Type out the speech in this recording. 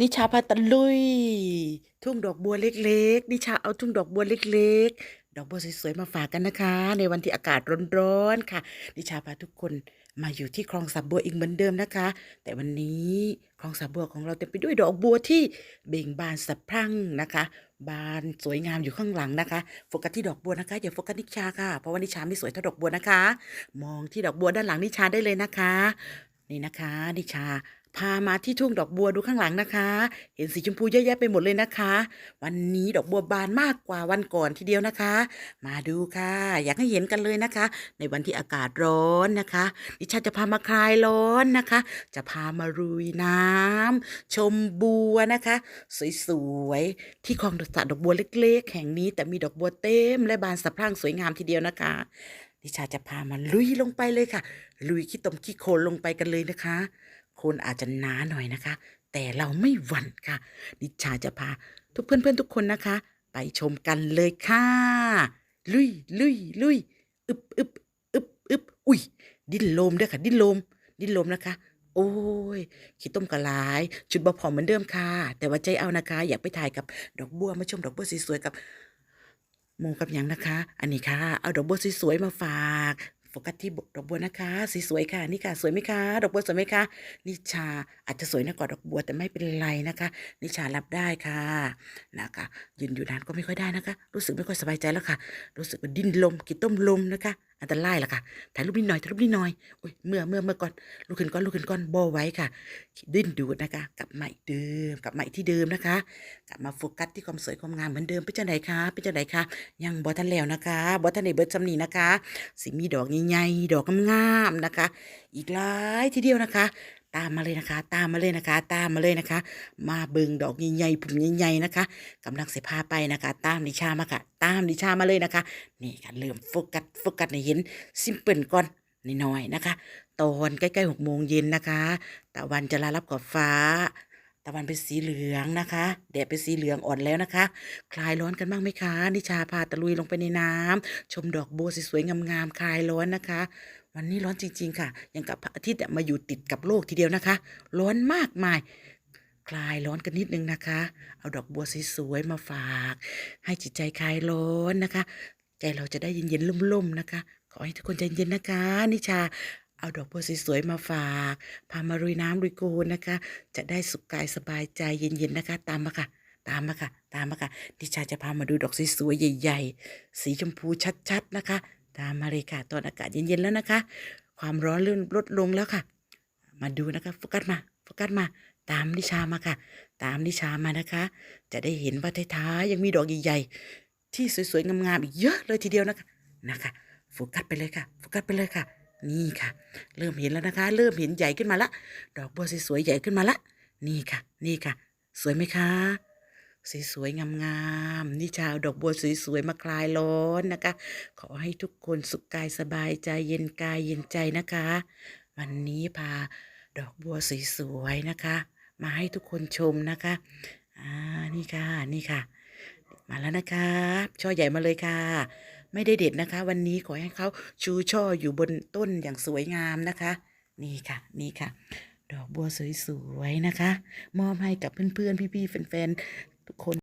นิชาพาตะลุย ทุ่งดอกบัวเล็ก ๆ นิชาเอาทุ่งดอกบัวเล็ก ๆ ดอกบัวสวยๆมาฝากกันนะคะ ในวันที่อากาศร้อนๆค่ะ นิชาพาทุกคนมาอยู่ที่คลองสาบบัวอีกเหมือนเดิมนะคะ แต่วันนี้คลองสาบัวของเราเต็มไปด้วยดอกบัวที่เบ่งบานสะพรั่งนะคะ บานสวยงามอยู่ข้างหลังนะคะโฟกัสที่ดอกบัวนะคะอย่าโฟกัสนิชาค่ะเพราะว่านิชาไม่สวยเท่าดอกบัวนะคะ มองที่ดอกบัวด้านหลังนิชาได้เลยนะคะ นี่นะคะ นิชา พามาที่ทุ่งดอกบัวดูข้างหลังนะคะ เห็นสีชมพูเยอะแยะไปหมดเลยนะคะ วันนี้ดอกบัวบานมากกว่าวันก่อนทีเดียวนะคะ มาดูค่ะ อยากให้เห็นกันเลยนะคะ ในวันที่อากาศร้อนนะคะ ดิฉันจะพามาคลายร้อนนะคะ จะพามารุยน้ำชมบัวนะคะ สวยๆที่คลองสระดอกบัวเล็ก ๆ แห่งนี้ แต่มีดอกบัวเต็มและบานสะพรั่งสวยงามทีเดียวนะคะดิชาจะพามาลุยลงไปเลยค่ะ ลุยขี้ตมขี้โคลนลงไปกันเลยนะคะ คนอาจจะหนาหน่อยนะคะ แต่เราไม่หวั่นค่ะดิชาจะพา ทุกเพื่อนๆทุกคนนะคะ ไปชมกันเลยค่ะ ลุยลุยลุยอึบอึบอึบอึบอุ้ย ดิ้นลมด้วยค่ะ ดิ้นลม ดิ้นลมนะคะ โอ้ยขี้ต้มกะลาย ชุดบอผอมเหมือนเดิมค่ะ แต่ว่าใจเอานะคะ อยากไปถ่ายกับดอกบัวมาชมดอกบัวสวยๆกับโมกับยังนะคะ อันนี้ค่ะ เอาดอกบัวสวยๆมาฝาก โฟกัสที่ดอกบัวนะคะสสวยๆค่ะนี่ค่ะ สวยไหมคะ ดอกบัวสวยไหมคะนิชาอาจจะสวยนะกว่าดอกบัวแต่ไม่เป็นไรนะคะ นิชารับได้ค่ะนะคะยืนอยู่นานก็ไม่ค่อยได้นะคะ รู้สึกไม่ค่อยสบายใจแล้วค่ะ รู้สึกว่าดิ้นลมกินต้มลมนะคะอันตรายละค่ะ ถ่ายรูปนิดหน่อย ถ่ายรูปนิดหน่อยโอ้ยเมื่อเมื่อเมื่อก่อน ลุกขึ้นก่อน ลุกขึ้นก่อนโบไว้ค่ะ ดิ้นดูดนะคะ กลับมาอีกเดิม กลับมาอีกที่เดิมนะคะ กลับมาโฟกัสที่ความสวยความงามเหมือนเดิมเป็นจังไดคะเป็นจังไดคะ ยังบอทันแล้วนะคะบอทันในเบิร์ดจำนีนะคะ สิมีดอกใหญ่ๆ ดอกงามๆนะคะ อีกหลายทีเดียวนะคะ ตามมาเลยนะคะ ตามมาเลยนะคะ ตามมาเลยนะคะ มาเบิ่งดอกใหญ่ๆผุ่มใหญ่ๆนะคะกำลังเสพาไปนะคะ ตามดิชามาค่ะ ตามดิชามาเลยนะคะ นี่ค่ะเริ่มโฟกัสโฟกัสในเห็นซิมเปิลก่อนน้อยๆนะคะ ตอนใกล้ๆหกโมงเย็นนะคะตะวันจะลาลับกอบฟ้า ตะวันเป็นสีเหลืองนะคะแดดเป็นสีเหลืองอ่อนแล้วนะคะ คลายร้อนกันบ้างไหมคะ นิชาพาตะลุยลงไปในน้ำชมดอกบัวสวยๆงามๆคลายร้อนนะคะ วันนี้ร้อนจริง ๆ ค่ะ ยังกับพระอาทิตย์มาอยู่ติดกับโลกทีเดียวนะคะ ร้อนมากมาย คลายร้อนกันนิดนึงนะคะ เอาดอกบัวสวยๆมาฝาก ให้จิตใจคลายร้อนนะคะ ใจเราจะได้เย็นๆล่มๆนะคะ ขอให้ทุกคนใจเย็นนะคะ นิชา เอาดอกบัวสวยๆมาฝาก พามารุยน้ำรุยโกนนะคะ จะได้สุขกายสบายใจเย็นๆนะคะ ตามมาค่ะ ตามมาค่ะ ตามมาค่ะ ดิชาจะพามาดูดอกสวยๆใหญ่ ๆ สีชมพูชัดๆนะคะ ตามมาเลยค่ะตอนอากาศเย็นๆแล้วนะคะ ความร้อนเริ่มลดลงแล้วค่ะ มาดูนะคะโฟกัสมาโฟกัสมาตามนิชามาค่ะ ตามนิชามานะคะ จะได้เห็นว่าท้ายๆยังมีดอกใหญ่ๆที่สวยๆงามๆอีกเยอะเลยทีเดียวนะคะนะคะโฟกัสไปเลยค่ะโฟกัสไปเลยค่ะ นี่ค่ะ เริ่มเห็นแล้วนะคะ เริ่มเห็นใหญ่ขึ้นมาละ ดอกบัวสวยๆใหญ่ขึ้นมาละ นี่ค่ะ นี่ค่ะ สวยไหมคะสวยๆงามๆนิชาเอาดอกบัวสวยๆมาคลายร้อนนะคะ ขอให้ทุกคนสุขกายสบายใจเย็นกายเย็นใจนะคะ วันนี้พาดอกบัวสวยๆนะคะ มาให้ทุกคนชมนะคะอ่านี่ค่ะนี่ค่ะ มาแล้วนะคะ ช่อใหญ่มาเลยค่ะ ไม่ได้เด็ดนะคะ วันนี้ขอให้เขาชูช่ออยู่บนต้นอย่างสวยงามนะคะ นี่ค่ะ นี่ค่ะ ดอกบัวสวยๆนะคะ มอบให้กับเพื่อนๆพี่ๆแฟนๆทุกคน